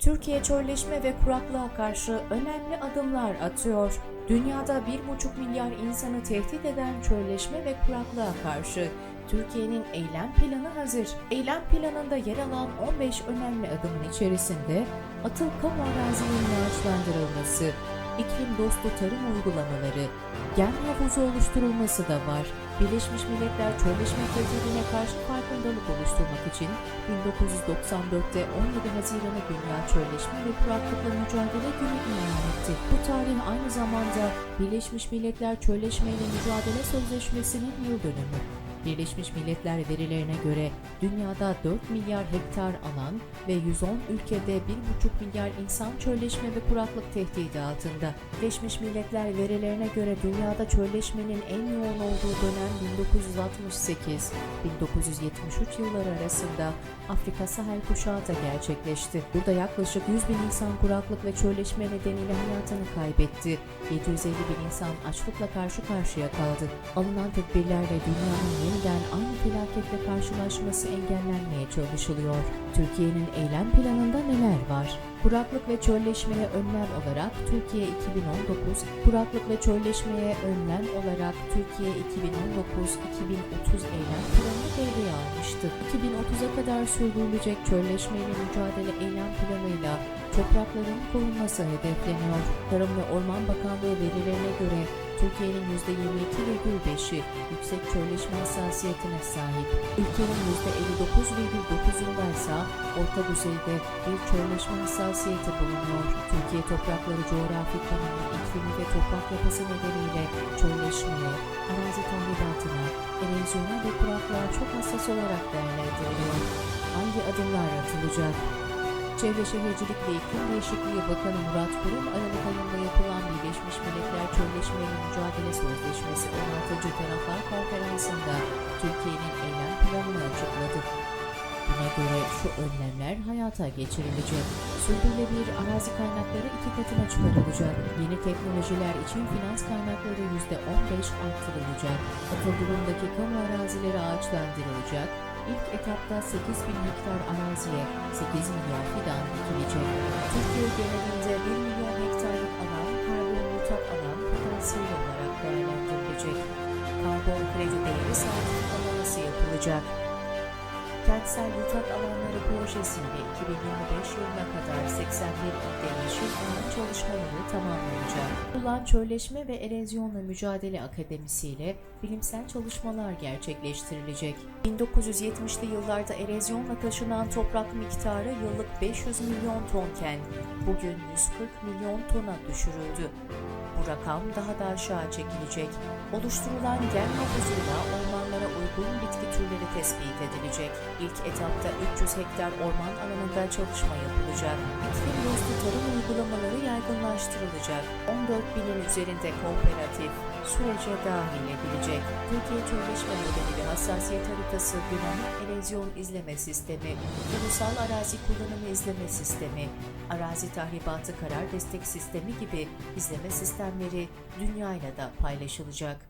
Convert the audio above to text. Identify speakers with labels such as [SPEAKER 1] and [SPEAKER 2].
[SPEAKER 1] Türkiye çölleşme ve kuraklığa karşı önemli adımlar atıyor. Dünyada 1,5 milyar insanı tehdit eden çölleşme ve kuraklığa karşı Türkiye'nin eylem planı hazır. Eylem planında yer alan 15 önemli adımın içerisinde atıl kamu arazilerinin ağaçlandırılması, iklim dostu tarım uygulamaları, gen havuzu oluşturulması da var. Birleşmiş Milletler çölleşme tehdidine karşı farkındalık oluşturmak için 1994'te 17 Haziran'ı Dünya Çölleşme ve Kuraklıkla Mücadele Günü ilan etti. Bu tarih aynı zamanda Birleşmiş Milletler Çölleşme ile Mücadele Sözleşmesi'nin yıl dönümü. Birleşmiş Milletler verilerine göre dünyada 4 milyar hektar alan ve 110 ülkede 1,5 milyar insan çölleşme ve kuraklık tehdidi altında. Birleşmiş Milletler verilerine göre dünyada çölleşmenin en yoğun olduğu dönem 1968-1973 yılları arasında Afrika Sahel kuşağı da gerçekleşti. Burada yaklaşık 100 bin insan kuraklık ve çölleşme nedeniyle hayatını kaybetti. 750 bin insan açlıkla karşı karşıya kaldı. Alınan tedbirlerle dünyanın yeniden aynı felaketle karşılaşması engellenmeye çalışılıyor. Türkiye'nin eylem planında neler var? Kuraklık ve çölleşmeye önlem olarak Türkiye 2019, kuraklık ve çölleşmeye önlem olarak Türkiye 2019-2030 eylem planını devreye almıştı. 2030'a kadar sürdürülecek çölleşmeyle mücadele eylem planıyla toprakların korunması hedefleniyor. Tarım ve Orman Bakanlığı verilerine göre Türkiye'nin %22,5'i yüksek çölleşme hassasiyetine sahip. Ülkenin %59,9'unda ise orta düzeyde bir çölleşme hassasiyeti bulunuyor. Türkiye toprakları coğrafi konumu, iklimi ve toprak yapısı nedeniyle çölleşmeye, arazi tahribatına, erozyona ve kuraklığa çok hassas olarak değerlendiriliyor. Hangi adımlar atılacak? Çevre Şehircilik ve İklim Değişikliği Bakanı Murat Kurum, Aralık ayında yapılan Birleşmiş Milletler Çölleşme ile Mücadele Sözleşmesi 16. Taraflar Konferansı'nda Türkiye'nin eylem planını açıkladı. Buna göre şu önlemler hayata geçirilecek. Sürdürülebilir arazi kaynakları iki katına çıkarılacak. Yeni teknolojiler için finans kaynakları %15 artırılacak. Atıl durumdaki kamu arazileri ağaçlandırılacak. İlk etapta 8 bin hektar araziye 8 milyon fidan dikilecek. Türkiye genelinde 1 milyon hektarlık alan karbonhidrat alan potansiyel olarak değerlendirilecek. Karbon kredi değeri sertifikalaması yapılacak. Kentsel yatak alanları projesiyle 2025 yılına kadar 81 ilde yeşil alan çalışmaları tamamlanacak. Ulan Çölleşme ve Erozyonla Mücadele Akademisi ile bilimsel çalışmalar gerçekleştirilecek. 1970'li yıllarda erozyonla taşınan toprak miktarı yıllık 500 milyon tonken bugün 140 milyon tona düşürüldü. Bu rakam daha da aşağı çekilecek. Oluşturulan gen havuzuyla ormanlara uygun bitki türleri tespit edilecek. İlk etapta 300 hektar orman alanında çalışma yapılacak. İklim dostu tarım uygulamaları yaygınlaştırılacak. 14 binin üzerinde kooperatif sürece dahil edilecek. Türkiye Çölleşme Modeli ve Hassasiyet Haritası Dinamik Erozyon İzleme Sistemi, Ulusal Arazi Kullanımı İzleme Sistemi, Arazi Tahribatı Karar Destek Sistemi gibi izleme sistemleri dünyayla da paylaşılacak.